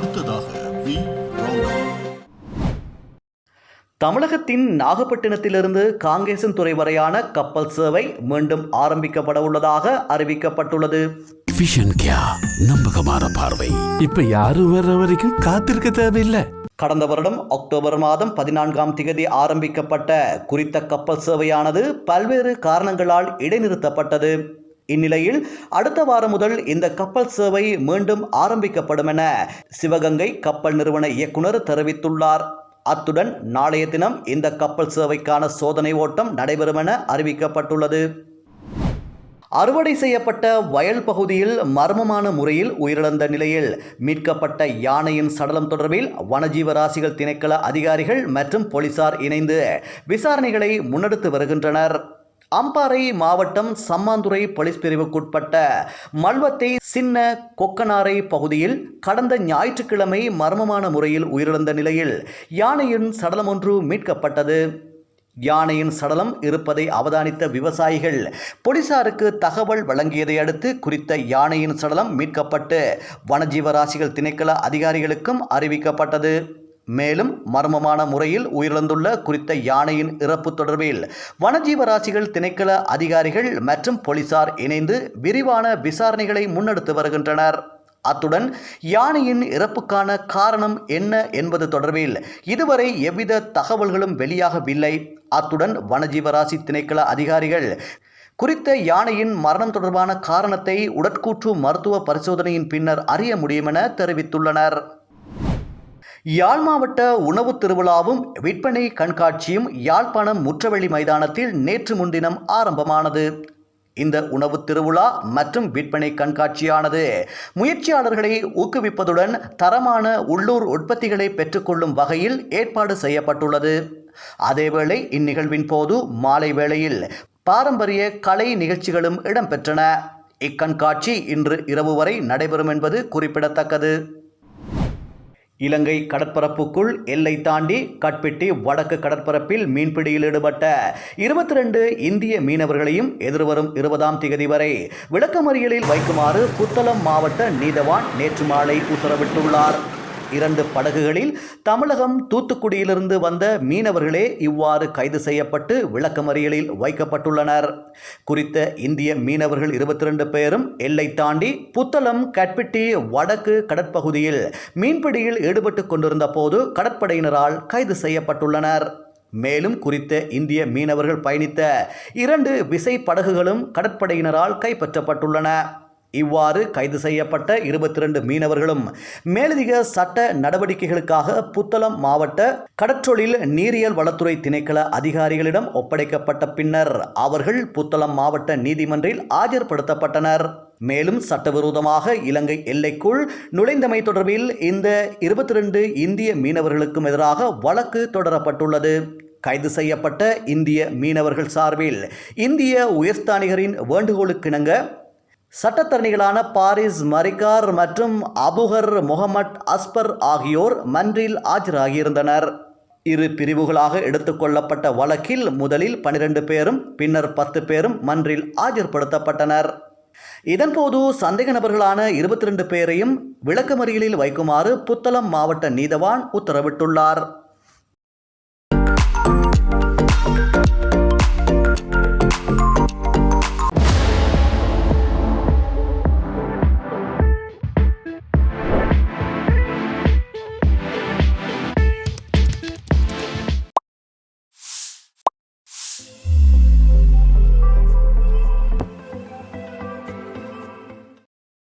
அடுத்ததாக வி. தமிழகத்தின் நாகப்பட்டினத்திலிருந்து காங்கேசன்துறை வரையான கப்பல் சேவை மீண்டும் ஆரம்பிக்கப்பட உள்ளதாக அறிவிக்கப்பட்டுள்ளது. நம்பகமான பார்வை. இப்ப யாரும் வர்ற வரைக்கும் காத்திருக்க தேவையில்லை. கடந்த வருடம் அக்டோபர் மாதம் பதினான்காம் திகதி ஆரம்பிக்கப்பட்ட குறித்த கப்பல் சேவையானது பல்வேறு காரணங்களால் இடைநிறுத்தப்பட்டது. இந்நிலையில் அடுத்த வாரம் முதல் இந்த கப்பல் சேவை மீண்டும் ஆரம்பிக்கப்படும் என சிவகங்கை கப்பல் நிறுவன இயக்குனர் தெரிவித்துள்ளார். அத்துடன் நாளைய தினம் இந்த கப்பல் சேவைக்கான சோதனை ஓட்டம் நடைபெறும் என அறிவிக்கப்பட்டுள்ளது. அறுவடை செய்யப்பட்ட வயல் பகுதியில் மர்மமான முறையில் உயிரிழந்த நிலையில் மீட்கப்பட்ட யானையின் சடலம் தொடர்பில் வனஜீவராசிகள் திணைக்கள அதிகாரிகள் மற்றும் போலீசார் இணைந்து விசாரணைகளை முன்னெடுத்து வருகின்றனர். அம்பாறை மாவட்டம் சம்மாந்துறை போலீஸ் பிரிவுக்குட்பட்ட மல்வத்தை சின்ன கொக்கனாரை பகுதியில் கடந்த ஞாயிற்றுக்கிழமை மர்மமான முறையில் உயிரிழந்த நிலையில் யானையின் சடலம் ஒன்று மீட்கப்பட்டது. யானையின் சடலம் இருப்பதை அவதானித்த விவசாயிகள் போலீசாருக்கு தகவல் வழங்கியதை அடுத்து குறித்த யானையின் சடலம் மீட்கப்பட்டு வனஜீவராசிகள் திணைக்கள அதிகாரிகளுக்கும் அறிவிக்கப்பட்டது. மேலும் மர்மமான முறையில் உயிரிழந்துள்ள குறித்த யானையின் இறப்பு தொடர்பில் வனஜீவராசிகள் திணைக்கள அதிகாரிகள் மற்றும் போலீசார் இணைந்து விரிவான விசாரணைகளை முன்னெடுத்து வருகின்றனர். அத்துடன் யானையின் இறப்புக்கான காரணம் என்ன என்பது தொடர்பில் இதுவரை எவ்வித தகவல்களும் வெளியாகவில்லை. அத்துடன் வனஜீவராசி திணைக்கள அதிகாரிகள் குறித்த யானையின் மரணம் தொடர்பான காரணத்தை உடற்கூற்று மருத்துவ பரிசோதனையின் பின்னர் அறிய முடியும் என தெரிவித்துள்ளனர். யாழ் மாவட்ட உணவுத் திருவிழாவும் விற்பனை கண்காட்சியும் யாழ்ப்பாணம் முற்றவெளி மைதானத்தில் நேற்று முன்தினம் ஆரம்பமானது. இந்த உணவு திருவிழா மற்றும் விற்பனை கண்காட்சியானது முயற்சியாளர்களை ஊக்குவிப்பதுடன் தரமான உள்ளூர் உற்பத்திகளை பெற்றுக்கொள்ளும் வகையில் ஏற்பாடு செய்யப்பட்டுள்ளது. அதேவேளை இந்நிகழ்வின் போது மாலை வேளையில் பாரம்பரிய கலை நிகழ்ச்சிகளும் இடம்பெற்றன. இக்கண்காட்சி இன்று இரவு வரை நடைபெறும் என்பது குறிப்பிடத்தக்கது. இலங்கை கடற்பரப்புக்குள் எல்லை தாண்டி கட்பிட்டி வடக்கு கடற்பரப்பில் மீன்பிடியில் ஈடுபட்ட இருபத்தி ரெண்டு இந்திய மீனவர்களையும் எதிர்வரும் இருபதாம் திகதி வரை விளக்கமறியலில் வைக்குமாறு புத்தளம் மாவட்ட நீதவான் நேற்று மாலை உத்தரவிட்டுள்ளார். இரண்டு படகுகளில் தமிழகம் தூத்துக்குடியிலிருந்து வந்த மீனவர்களே இவ்வாறு கைது செய்யப்பட்டு விளக்கமறியலில் வைக்கப்பட்டுள்ளனர். குறித்த இந்திய மீனவர்கள் இருபத்தி ரெண்டு பேரும் எல்லை தாண்டி புத்தளம் கட்பிட்டி வடக்கு கடற்பகுதியில் மீன்பிடியில் ஈடுபட்டு கொண்டிருந்த போது கடற்படையினரால் கைது செய்யப்பட்டுள்ளனர். மேலும் குறித்த இந்திய மீனவர்கள் பயணித்த இரண்டு விசை படகுகளும் கடற்படையினரால் கைப்பற்றப்பட்டுள்ளன. இவ்வாறு கைது செய்யப்பட்ட இருபத்தி ரெண்டு மீனவர்களும் மேலதிக சட்ட நடவடிக்கைகளுக்காக புத்தளம் மாவட்ட கடற்றொழில் நீரியல் வளத்துறை திணைக்கள அதிகாரிகளிடம் ஒப்படைக்கப்பட்ட பின்னர் அவர்கள் புத்தளம் மாவட்ட நீதிமன்றில் ஆஜர்படுத்தப்பட்டனர். மேலும் சட்டவிரோதமாக இலங்கை எல்லைக்குள் நுழைந்தமை தொடர்பில் இந்த இருபத்தி ரெண்டு இந்திய மீனவர்களுக்கும் எதிராக வழக்கு தொடரப்பட்டுள்ளது. கைது செய்யப்பட்ட இந்திய மீனவர்கள் சார்பில் இந்திய உயர்ஸ்தானிகரின் வேண்டுகோளுக்கிணங்க சட்டத்தரணிகளான பாரிஸ் மரிகார் மற்றும் அபுகர் முகமட் அஸ்பர் ஆகியோர் மன்றில் ஆஜராகியிருந்தனர். இரு பிரிவுகளாக எடுத்துக்கொள்ளப்பட்ட வழக்கில் முதலில் பனிரெண்டு பேரும் பின்னர் பத்து பேரும் மன்றில் ஆஜர்படுத்தப்பட்டனர். இதன்போது சந்தேக நபர்களான இருபத்தி ரெண்டு பேரையும் விளக்கமறியலில் வைக்குமாறு புத்தளம் மாவட்ட நீதவான் உத்தரவிட்டுள்ளார்.